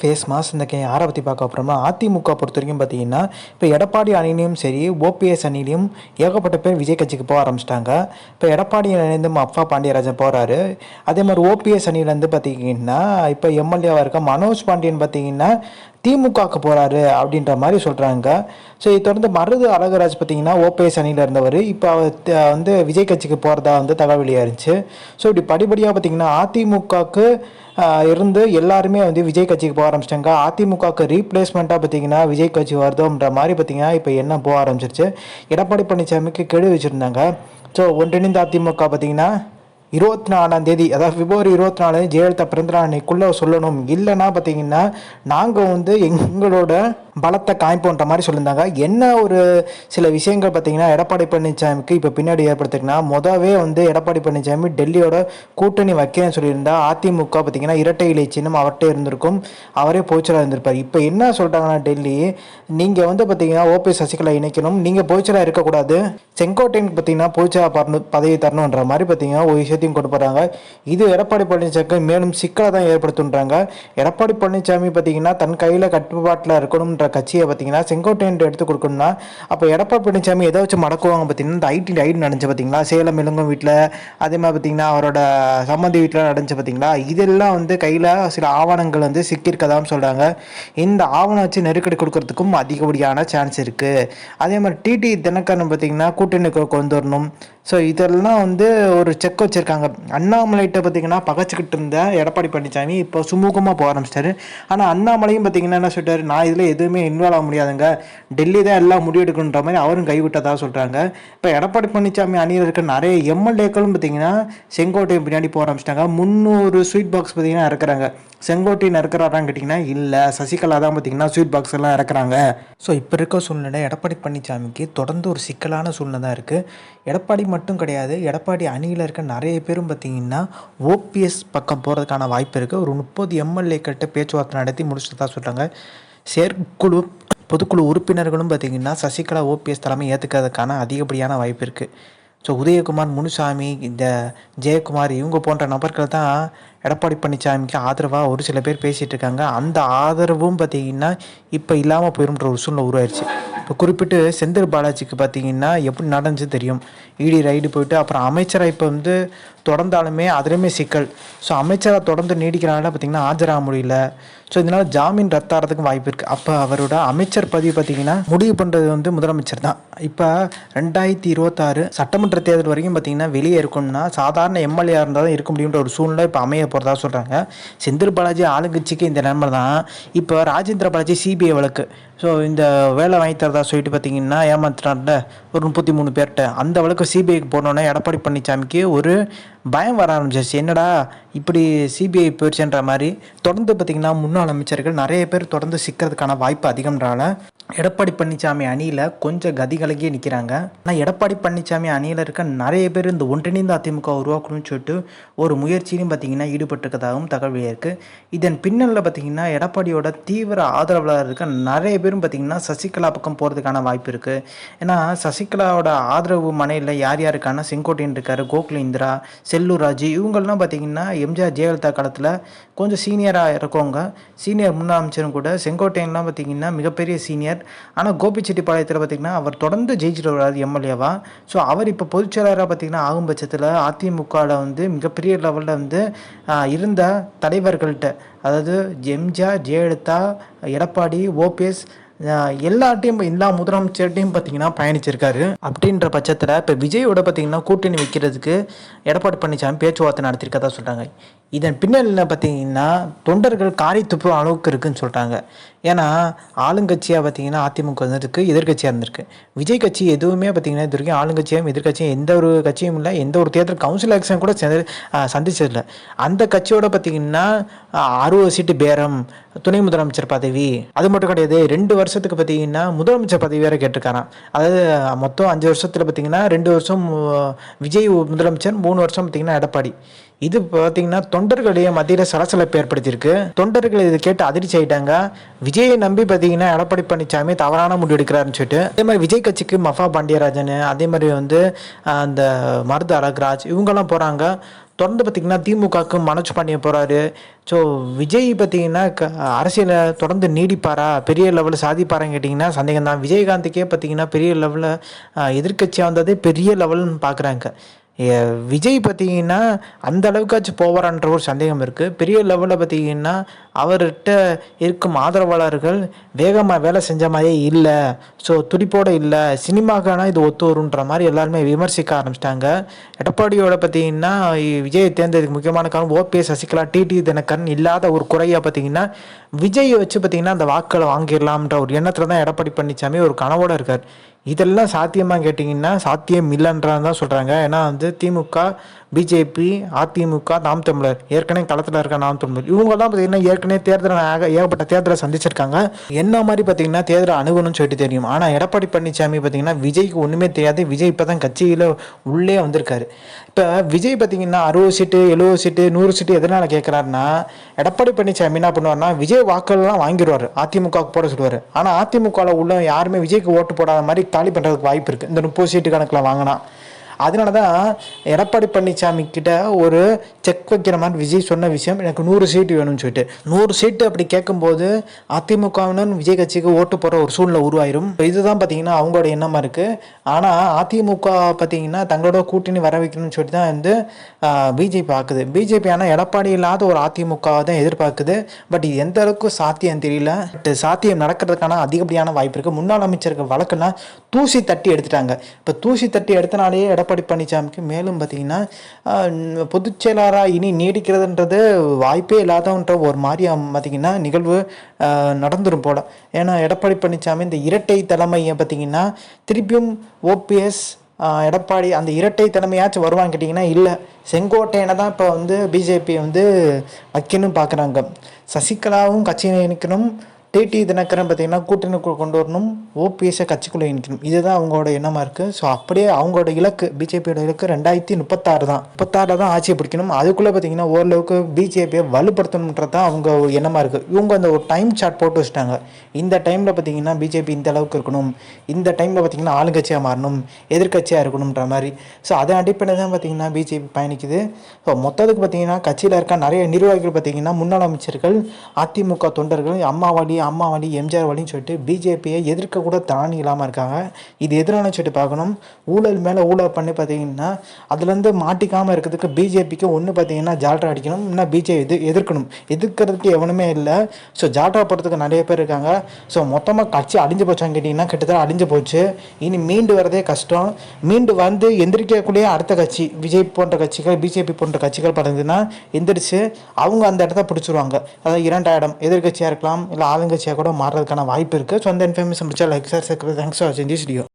Face mass இந்த K யாரை பற்றி பார்க்க அப்புறமா அதிமுக பொறுத்த வரைக்கும் பார்த்தீங்கன்னா இப்போ எடப்பாடி அணிலையும் சரி ஓபிஎஸ் அணிலையும் ஏகப்பட்ட பேர் விஜய் கட்சிக்கு போக ஆரம்பிச்சிட்டாங்க. இப்போ எடப்பாடி அணிலேருந்து அப்பா பாண்டியராஜன் போகிறாரு அதே மாதிரி ஓபிஎஸ் அணிலேருந்து பார்த்தீங்கன்னா இப்போ எம்எல்ஏவாக இருக்க மனோஜ் பாண்டியன் பார்த்தீங்கன்னா திமுகவுக்கு போகிறாரு அப்படின்ற மாதிரி சொல்கிறாங்க ஸோ இதை தொடர்ந்து மருது அழகராஜ் பார்த்தீங்கன்னா ஓபிஎஸ் அணியில் இருந்தவர். இப்போ அவர் வந்து விஜய் கட்சிக்கு போகிறதா வந்து தகவல் இருந்துச்சு ஸோ இப்படி படிப்படியாக பார்த்தீங்கன்னா அதிமுகவுக்கு இருந்து எல்லாருமே வந்து விஜய் கட்சிக்கு போக ஆரம்பிச்சிட்டாங்க. அதிமுகவுக்கு ரீப்ளேஸ்மெண்ட்டாக பார்த்தீங்கன்னா விஜய் கட்சி வருதோன்ற மாதிரி பார்த்தீங்கன்னா இப்போ என்ன போக ஆரம்பிச்சிருச்சு. எடப்பாடி பழனிசாமிக்கு கெடு வச்சுருந்தாங்க. ஸோ ஒன்றிணைந்த அதிமுக பார்த்தீங்கன்னா இருபத்தி நாலாம் தேதி அதாவது பிப்ரவரி இருபத்தி நாலு ஜெயலலிதா பிறந்தநாள் அன்னைக்குள்ளே சொல்லணும். இல்லைன்னா பார்த்தீங்கன்னா நாங்கள் வந்து எங்களோட பலத்தை காய்ப்போன்ற மாதிரி சொல்லியிருந்தாங்க. என்ன ஒரு சில விஷயங்கள் பார்த்தீங்கன்னா எடப்பாடி பழனிசாமிக்கு இப்போ பின்னாடி ஏற்படுத்திருக்குன்னா மொதவே வந்து எடப்பாடி பழனிசாமி டெல்லியோட கூட்டணி வைக்கிறேன்னு சொல்லியிருந்தா அதிமுக பார்த்தீங்கன்னா இரட்டை இலை சின்னம் அவர்கிட்ட இருந்திருக்கும். அவரே போச்சராக இருந்திருப்பார். இப்போ என்ன சொல்கிறாங்கன்னா டெல்லி நீங்கள் வந்து பார்த்தீங்கன்னா ஓபிஎஸ் சசிகலா இணைக்கணும். நீங்கள் போச்சராக இருக்கக்கூடாது. செங்கோட்டையனுக்கு பார்த்தீங்கன்னா போச்சரா பரணும் பதவி தரணுன்ற மாதிரி பார்த்தீங்கன்னா ஒரு விஷயத்தையும் கொண்டு போகிறாங்க இது எடப்பாடி பழனிசாமிக்கு மேலும் சிக்கலை தான் ஏற்படுத்துன்றாங்க. எடப்பாடி பழனிசாமி பார்த்தீங்கன்னா தன் கையில் கட்டுப்பாட்டில் இருக்கணுன்ற கட்சியை பார்த்தீங்கன்னா செங்கோட்டையன் எடுத்து கொடுக்கணும்னா அப்போ எடப்பாடி பழனிசாமி எதை வச்சு மடக்குவாங்க பார்த்தீங்கன்னா இந்த ஐடி ஐடி நடந்துச்சு பார்த்தீங்களா? சேலம் இளங்கம் வீட்டில் அதே மாதிரி பார்த்தீங்கன்னா அவரோட சம்மந்தி வீட்டில் நடந்துச்சு பார்த்தீங்களா? இதெல்லாம் வந்து கையில் சில ஆவணங்கள் வந்து சிக்கியிருக்கதான்னு சொல்கிறாங்க இந்த ஆவணம் வச்சு நெருக்கடி கொடுக்கறதுக்கும் அதிகப்படியான சான்ஸ் இருக்குது அதே மாதிரி டிடி தினக்கரன் பார்த்தீங்கன்னா கூட்டணிக்கு கொண்டு வரணும். ஸோ இதெல்லாம் வந்து ஒரு செக் வச்சுருக்காங்க. அண்ணாமலைகிட்ட பார்த்தீங்கன்னா பகச்சிக்கிட்டு இருந்த எடப்பாடி பழனிசாமி இப்போ சுமூகமாக போக ஆரம்பிச்சிட்டாரு. ஆனால் அண்ணாமலையும் பார்த்தீங்கன்னா என்ன சொல்லிட்டாரு? நான் இதில் எதுவுமே இன்வால்வ் ஆக முடியாதுங்க. டெல்லி தான் எல்லாம் முடிவெடுக்கணுன்ற மாதிரி அவரும் கைவிட்டதாக சொல்கிறாங்க இப்போ எடப்பாடி பழனிசாமி அணியில் இருக்க நிறைய எம்எல்ஏக்களும் பார்த்தீங்கன்னா செங்கோட்டையும் பின்னாடி போக ஆரம்பிச்சிட்டாங்க. முந்நூறு ஸ்வீட் பாக்ஸ் பார்த்தீங்கன்னா இறக்குறாங்க. செங்கோட்டையின் இறக்குறாரான்னு கேட்டிங்கன்னா இல்லை. சசிகலா தான் பார்த்தீங்கன்னா ஸ்வீட் பாக்ஸ் எல்லாம் இறக்குறாங்க. ஸோ இப்போ இருக்க சூழ்நிலை எடப்பாடி பழனிசாமிக்கு தொடர்ந்து ஒரு சிக்கலான சூழ்நிலை தான் இருக்குது எடப்பாடி மட்டும் கிடையாது எடப்பாடி அணியில் இருக்க நிறைய பேரும் பார்த்தீங்கன்னா ஓபிஎஸ் பக்கம் போகிறதுக்கான வாய்ப்பு இருக்குது ஒரு முப்பது எம்எல்ஏ கிட்ட பேச்சுவார்த்தை நடத்தி முடிச்சுட்டு சொல்கிறாங்க செயற்குழு பொதுக்குழு உறுப்பினர்களும் பார்த்தீங்கன்னா சசிகலா ஓபிஎஸ் தலைமை ஏற்றுக்கிறதுக்கான அதிகப்படியான வாய்ப்பு இருக்குது ஸோ உதயகுமார் முனுசாமி இந்த ஜெயக்குமார் இவங்க போன்ற நபர்கள் தான் எடப்பாடி பழனிசாமிக்கு ஆதரவாக ஒரு சில பேர் பேசிகிட்டு இருக்காங்க. அந்த ஆதரவும் பார்த்தீங்கன்னா இப்போ இல்லாமல் போயிடும்ன்ற ஒரு சூழ்நிலை உருவாயிருச்சு. இப்போ குறிப்பிட்டு செந்தில் பாலாஜிக்கு பார்த்தீங்கன்னா எப்படி நடந்துச்சு தெரியும். இடி ரைடு போயிட்டு அப்புறம் அமைச்சராக இப்போ வந்து தொடர்ந்தாலுமே அதுலேயுமே சிக்கல். ஸோ அமைச்சராக தொடர்ந்து நீடிக்கிறனால பார்த்தீங்கன்னா ஆஜராக முடியல. ஸோ இதனால் ஜாமீன் ரத்தாகிறதுக்கும் வாய்ப்பு இருக்குது அப்போ அவரோட அமைச்சர் பதவி பார்த்தீங்கன்னா முடிவு பண்ணுறது வந்து முதலமைச்சர் தான். இப்போ ரெண்டாயிரத்தி இருபத்தாறு சட்டமன்ற தேர்தல் வரைக்கும் பார்த்தீங்கன்னா வெளியே இருக்கணும்னா சாதாரண எம்எல்ஏ இருந்தால் தான் இருக்க முடியுன்ற ஒரு சூழ்நிலை இப்போ அமைய போகிறதா சொல்கிறாங்க செந்தில் பாலாஜி ஆளுங்கட்சிக்கு இந்த நிலைமை தான். இப்போ ராஜேந்திர பாலாஜி சிபிஐ வழக்கு. ஸோ இந்த வேலை வாங்கி தரதா சொல்லிட்டு பார்த்தீங்கன்னா ஏமாத்துறாருல ஒரு முப்பத்தி மூணு பேர்கிட்ட. அந்த வழக்கு சிபிஐக்கு போனோன்னே எடப்பாடி பழனிசாமிக்கு ஒரு பயம் வர ஆரம்பிச்சிருச்சு. என்னடா இப்படி சிபிஐ போயிடுச்சுன்ற மாதிரி. தொடர்ந்து பார்த்தீங்கன்னா முன்னாள் அமைச்சர்கள் நிறைய பேர் தொடர்ந்து சிக்கிறதுக்கான வாய்ப்பு அதிகம்ன்றால எடப்பாடி பழனிசாமி அணியில் கொஞ்சம் கதிகலகியே நிற்கிறாங்க ஆனால் எடப்பாடி பழனிசாமி அணியில் இருக்க நிறைய பேர் இந்த ஒன்றிணைந்த அதிமுக உருவாக்கணும்னு சொல்லிட்டு ஒரு முயற்சியிலும் பார்த்தீங்கன்னா ஈடுபட்டிருக்கதாகவும் தகவல் இருக்குது இதன் பின்னலில் பார்த்தீங்கன்னா எடப்பாடியோட தீவிர ஆதரவாளர் இருக்க நிறைய பேரும் பார்த்தீங்கன்னா சசிகலா பக்கம் போகிறதுக்கான வாய்ப்பு இருக்குது ஏன்னா சசிகலாவோட ஆதரவு மனையில் யார் யாருக்கான செங்கோட்டையன் இருக்கார் கோகுல இந்திரா செல்லூர் ராஜு இவங்கெல்லாம் பார்த்தீங்கன்னா எம்ஜிஆர் ஜெயலலிதா காலத்தில் கொஞ்சம் சீனியராக இருக்கவங்க. சீனியர் முன்னாள் அமைச்சரும் கூட செங்கோட்டையன்லாம் பார்த்தீங்கன்னா மிகப்பெரிய சீனியர் ஆனால் கோபிச்செட்டிப்பாளையத்தில் பார்த்தீங்கன்னா அவர் தொடர்ந்து ஜெயிச்சிட்டு வர்றாரு எம்எல்ஏவா. ஸோ அவர் இப்போ பொதுச்செயலாளராக பார்த்தீங்கன்னா ஆகும் பட்சத்தில் அதிமுகவில் வந்து மிகப்பெரிய லெவலில் வந்து ஆஹ், இருந்த தலைவர்கள்ட்ட அதாவது எம்ஜிஆர் ஜெயலலிதா எடப்பாடி ஓபிஎஸ் எல்லாட்டையும் எல்லா முதலமைச்சர்கிட்டையும் பார்த்தீங்கன்னா பயணிச்சிருக்காரு. அப்படின்ற பட்சத்தில் இப்போ விஜயோட பார்த்தீங்கன்னா கூட்டணி வைக்கிறதுக்கு எடப்பாடி பழனிசாமி பேச்சுவார்த்தை நடத்திருக்கதா சொல்கிறாங்க இதன் பின்னணியில் பார்த்தீங்கன்னா தொண்டர்கள் காரி துப்புற அளவுக்கு இருக்குன்னு சொல்கிறாங்க ஏன்னா ஆளுங்கட்சியாக பார்த்தீங்கன்னா அதிமுக இருந்திருக்கு எதிர்க்கட்சியாக இருந்திருக்கு. விஜய் கட்சி எதுவுமே பார்த்தீங்கன்னா இது வரைக்கும் ஆளுங்கட்சியும் எதிர்க்கட்சியும் எந்த ஒரு கட்சியும் இல்லை எந்த ஒரு தேர்தல் கவுன்சில் எலெக்ஷன் கூட சந்திச்சதில்லை அந்த கட்சியோட பார்த்தீங்கன்னா அறுபது சீட்டு பேரம் துணை முதலமைச்சர் பதவி அது மட்டும் கிடையாது ரெண்டு வருஷத்துக்கு பார்த்தீங்கன்னா முதலமைச்சர் பதவி வேற கேட்டிருக்காராம். அதாவது மொத்தம் அஞ்சு வருஷத்தில் பார்த்தீங்கன்னா ரெண்டு வருஷம் விஜய் முதலமைச்சர் மூணு வருஷம் பார்த்தீங்கன்னா எடப்பாடி. இது பார்த்தீங்கன்னா தொண்டர்களிடையே மத்தியில் சலசலப்பு ஏற்படுத்தியிருக்கு. தொண்டர்கள் இதை கேட்டு அதிர்ச்சி ஆயிட்டாங்க. விஜயை நம்பி பார்த்தீங்கன்னா எடப்பாடி பழனிசாமி தவறான முடிவு எடுக்கிறாருன்னு சொல்லிட்டு அதே மாதிரி விஜய் கட்சிக்கு மஃபா பாண்டியராஜன் அதே மாதிரி வந்து அந்த மருது அழகராஜ் இவங்கெல்லாம் போகிறாங்க தொடர்ந்து பார்த்தீங்கன்னா திமுகவுக்கு மனோஜ் பாண்டியன் போகிறாரு ஸோ விஜய் பார்த்தீங்கன்னா க அரசியலை தொடர்ந்து நீடிப்பாரா? பெரிய லெவலில் சாதிப்பாரான்னு கேட்டிங்கன்னா சந்தேகம் தான் விஜயகாந்துக்கே பார்த்தீங்கன்னா பெரிய லெவலில் எதிர்க்கட்சியாக வந்ததே பெரிய லெவல்னு பார்க்குறாங்க. விஜய் பார்த்தீங்கன்னா அந்த அளவுக்காச்சும் போவாரான்ற ஒரு சந்தேகம் இருக்குது பெரிய லெவலில் பார்த்தீங்கன்னா அவர்கிட்ட இருக்கும் ஆதரவாளர்கள் வேகமாக வேலை செஞ்ச மாதிரியே இல்லை. ஸோ துடிப்போடு இல்லை. சினிமாக்கான இது ஒத்து வருன்ற மாதிரி எல்லாருமே விமர்சிக்க ஆரம்பிச்சிட்டாங்க. எடப்பாடியோட பார்த்தீங்கன்னா விஜயை தேர்ந்ததுக்கு முக்கியமான காரணம் ஓபிஎஸ் சசிகலா டிடி தினகரன் இல்லாத ஒரு குறையாக பார்த்தீங்கன்னா விஜயை வச்சு பார்த்தீங்கன்னா அந்த வாக்களை வாங்கிடலாம்ன்ற ஒரு எண்ணத்தில் தான் எடப்பாடி பழனிசாமி ஒரு கனவோடு இருக்கார். இதெல்லாம் சாத்தியமாக கேட்டிங்கன்னா சாத்தியம் இல்லைன்றான் தான் சொல்கிறாங்க ஏன்னா வந்து திமுக பிஜேபி அதிமுக நாம் தமிழர். ஏற்கனவே களத்தில் இருக்க நாம் தமிழர். இவங்கெல்லாம் பார்த்தீங்கன்னா ஏற்கனவே தேர்தல் ஏகப்பட்ட தேர்தலை சந்திச்சிருக்காங்க. என்ன மாதிரி பார்த்தீங்கன்னா தேர்தலை அணுகணும்னு சொல்லிட்டு தெரியும். ஆனால் எடப்பாடி பழனிசாமி பார்த்தீங்கன்னா விஜய்க்கு ஒன்றுமே தெரியாது. விஜய் இப்போ தான் கட்சியில் உள்ளே வந்திருக்காரு. இப்போ விஜய் பார்த்தீங்கன்னா அறுபது சீட்டு எழுபது சீட்டு நூறு சீட்டு எதனால் கேட்குறாருன்னா எடப்பாடி பழனிசாமி என்ன பண்ணுவார்னா விஜய் வாக்குகள்லாம் வாங்கிடுவார். அதிமுகவுக்கு போட சொல்லுவார். ஆனால் அதிமுகவில் உள்ள யாருமே விஜய்க்கு ஓட்டு போடாத மாதிரி காலி பண்ணுறதுக்கு வாய்ப்பு இருக்குது இந்த முப்பது சீட்டு கணக்கில் வாங்கினா. அதனால தான் எடப்பாடி பழனிசாமி கிட்ட ஒரு செக் வைக்கிற மாதிரி விஜய் சொன்ன விஷயம் எனக்கு நூறு சீட்டு வேணும்னு சொல்லிட்டு. நூறு சீட்டு அப்படி கேட்கும்போது அதிமுகவினர் விஜய் கட்சிக்கு ஓட்டு போகிற ஒரு சூழ்நிலை உருவாயிரும். இதுதான் பார்த்தீங்கன்னா அவங்களோட எண்ணமாக இருக்குது ஆனால் அதிமுக பார்த்தீங்கன்னா தங்களோட கூட்டணி வர வைக்கணும்னு சொல்லிட்டு தான் வந்து பிஜேபி பார்க்குது பிஜேபி ஆனால் எடப்பாடி இல்லாத ஒரு அதிமுகவை தான் எதிர்பார்க்குது. பட் இது எந்த அளவுக்கு சாத்தியம் தெரியல. பட் சாத்தியம் நடக்கிறதுக்கான அதிகப்படியான வாய்ப்பு இருக்குது முன்னாள் அமைச்சருக்கு வழக்கெல்லாம் தூசி தட்டி எடுத்துட்டாங்க. இப்போ தூசி தட்டி எடுத்தனாலேயே எடப்பாடி எடப்பாடி பழனிசாமிக்கு மேலும் பார்த்தீங்கன்னா பொதுச் செயலாளராக இனி நீடிக்கிறதுன்றது வாய்ப்பே இல்லாதன்ற ஒரு மாதிரி பார்த்தீங்கன்னா நிகழ்வு நடந்துடும் போல். ஏன்னா எடப்பாடி பழனிசாமி இந்த இரட்டை தலைமையை பார்த்தீங்கன்னா திருப்பியும் ஓபிஎஸ் எடப்பாடி அந்த இரட்டை தலைமையாச்சும் வருவான்னு கேட்டிங்கன்னா இல்லை. செங்கோட்டையனை தான் இப்போ வந்து பிஜேபி வந்து வைக்கணும் பார்க்குறாங்க. சசிகலாவும் கட்சியை இணைக்கணும். டிடி தினகரன் பார்த்தீங்கன்னா கூட்டணிக்குள் கொண்டு வரணும். ஓபிஎஸ்ஐ கட்சிக்குள்ளே இணைக்கணும். இதுதான் அவங்களோட எண்ணமாக இருக்குது ஸோ அப்படியே அவங்களோட இலக்கு பிஜேபியோட இலக்கு ரெண்டாயிரத்தி முப்பத்தாறு தான். முப்பத்தாறில் தான் ஆட்சியை பிடிக்கணும். அதுக்குள்ளே பார்த்தீங்கன்னா ஓரளவுக்கு பிஜேபியை வலுப்படுத்தணுன்றது தான் அவங்க எண்ணமாக இருக்குது இவங்க அந்த ஒரு டைம் சார்ட் போட்டு வச்சுட்டாங்க. இந்த டைமில் பார்த்தீங்கன்னா பிஜேபி இந்த அளவுக்கு இருக்கணும். இந்த டைமில் பார்த்தீங்கன்னா ஆளுங்கட்சியாக மாறணும். எதிர்கட்சியாக இருக்கணுன்ற மாதிரி. ஸோ அதன் அடிப்படையில் தான் பார்த்தீங்கன்னா பிஜேபி பயணிக்குது. ஸோ மொத்தத்துக்கு பார்த்தீங்கன்னா கட்சியில் இருக்க நிறைய நிர்வாகிகள் பார்த்தீங்கன்னா முன்னாள் அமைச்சர்கள் அதிமுக தொண்டர்கள் அம்மாவாடி அம்மா வழி எம்ஜிஆர் வழின்னு சொல்லிட்டு பிஜேபியை எதிர்க்க கூட தாணி இல்லாமல் இருக்காங்க. இது எதிரானு சொல்லிட்டு பார்க்கணும். ஊழல் மேலே ஊழல் பண்ணி பார்த்தீங்கன்னா அதுலேருந்து மாட்டிக்காமல் இருக்கிறதுக்கு பிஜேபிக்கு ஒன்று பார்த்தீங்கன்னா ஜால்ரா அடிக்கணும். இல்லைனா பிஜேபி எது எதிர்க்கணும். எதிர்க்கிறதுக்கு எவனுமே இல்லை. ஸோ ஜால்ரா போடுறதுக்கு நிறைய பேர் இருக்காங்க. ஸோ மொத்தமாக கட்சி அழிஞ்சு போச்சான்னு கேட்டிங்கன்னா கிட்டத்தட்ட அழிஞ்சு போச்சு. இனி மீண்டு வரதே கஷ்டம். மீண்டு வந்து எந்திரிக்கக்கூடிய அடுத்த கட்சி விஜய் போன்ற கட்சிகள் பிஜேபி போன்ற கட்சிகள் பறந்துன்னா எந்திரிச்சு அவங்க அந்த இடத்த பிடிச்சிருவாங்க. அதாவது இரண்டாயிரம் எதிர்கட்சியாக இருக்கலாம் இல்லை ஆளுங்க தங்கச்சியாக கூட மாறுறதுக்கான வாய்ப்பு இருக்குது ஸோ அந்த இன்ஃபர்மேஷன் பிடிச்சா லைக் சார் தேங்க்ஸ் ஃபார் வாட்சிங் திஸ் வீடியோ